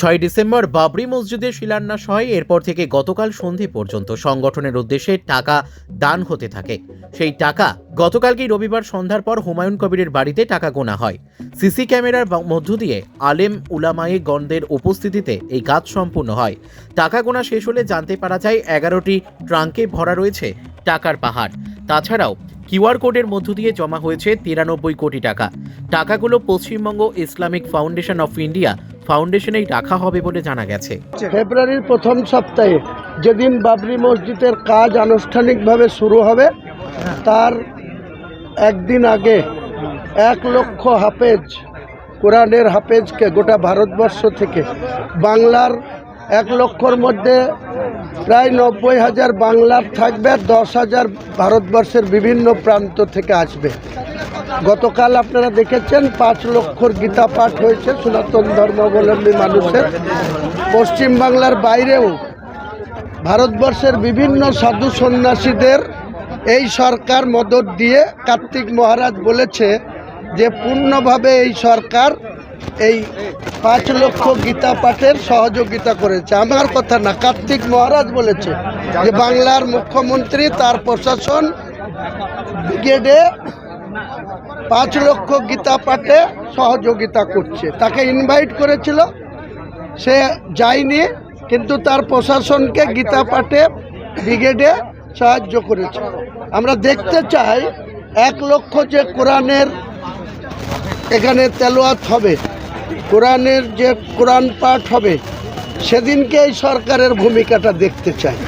ছয় ডিসেম্বর বাবরি মসজিদের শিলান্যাস হয়। এরপর থেকে গতকাল সন্ধে পর্যন্ত সংগঠনের উদ্দেশ্যে টাকা দান হতে থাকে। সেই টাকা গতকালকেই রবিবার সন্ধ্যার পর হুমায়ুন কবিরের বাড়িতে টাকা গোনা হয়। সিসি ক্যামেরার মধ্য দিয়ে আলেম উলামায়ে গণদের উপস্থিতিতে এই কাজ সম্পূর্ণ হয়। টাকা গোনা শেষ হলে জানতে পারা যায়, এগারোটি ট্রাঙ্কে ভরা রয়েছে টাকার পাহাড়। তাছাড়াও কিউআর কোডের মধ্য দিয়ে জমা হয়েছে তিরানব্বই কোটি টাকা। টাকাগুলো Paschimbanga Islamic Foundation of India ফাউন্ডেশনেই রাখা হবে বলে জানা গেছে। ফেব্রুয়ারির প্রথম সপ্তাহে যেদিন বাবরি মসজিদের কাজ আনুষ্ঠানিকভাবে শুরু হবে, তার একদিন আগে এক লক্ষ হাফেজ, কোরআনের হাফেজকে গোটা ভারতবর্ষ থেকে বাংলার এক লক্ষর মধ্যে প্রায় নব্বই হাজার বাংলার থাকবে, দশ হাজার ভারতবর্ষের বিভিন্ন প্রান্ত থেকে আসবে। গতকাল আপনারা দেখেছেন, পাঁচ লক্ষর গীতা পাঠ হয়েছে, সনাতন ধর্মাবলম্বী মানুষের। পশ্চিমবাংলার বাইরেও ভারতবর্ষের বিভিন্ন সাধু সন্ন্যাসীদের এই সরকার মদত দিয়ে কার্তিক মহারাজ বলেছে যে, পূর্ণভাবে এই সরকার এই পাঁচ লক্ষ গীতা পাঠের সহযোগিতা করেছে। আমার কথা না, কার্তিক মহারাজ বলেছে যে বাংলার মুখ্যমন্ত্রী, তার প্রশাসন ব্রিগেডে পাঁচ লক্ষ গীতা পাঠে সহযোগিতা করছে। তাকে ইনভাইট করেছিল, সে যায়নি, কিন্তু তার প্রশাসনকে গীতা পাঠে ব্রিগেডে সাহায্য করেছে। আমরা দেখতে চাই, এক লক্ষ যে কোরআনের এখানে তেলোয়াত হবে কোরআনের যে কোরআন পাঠ হবে সেদিনকে এই সরকারের ভূমিকাটা দেখতে চাই।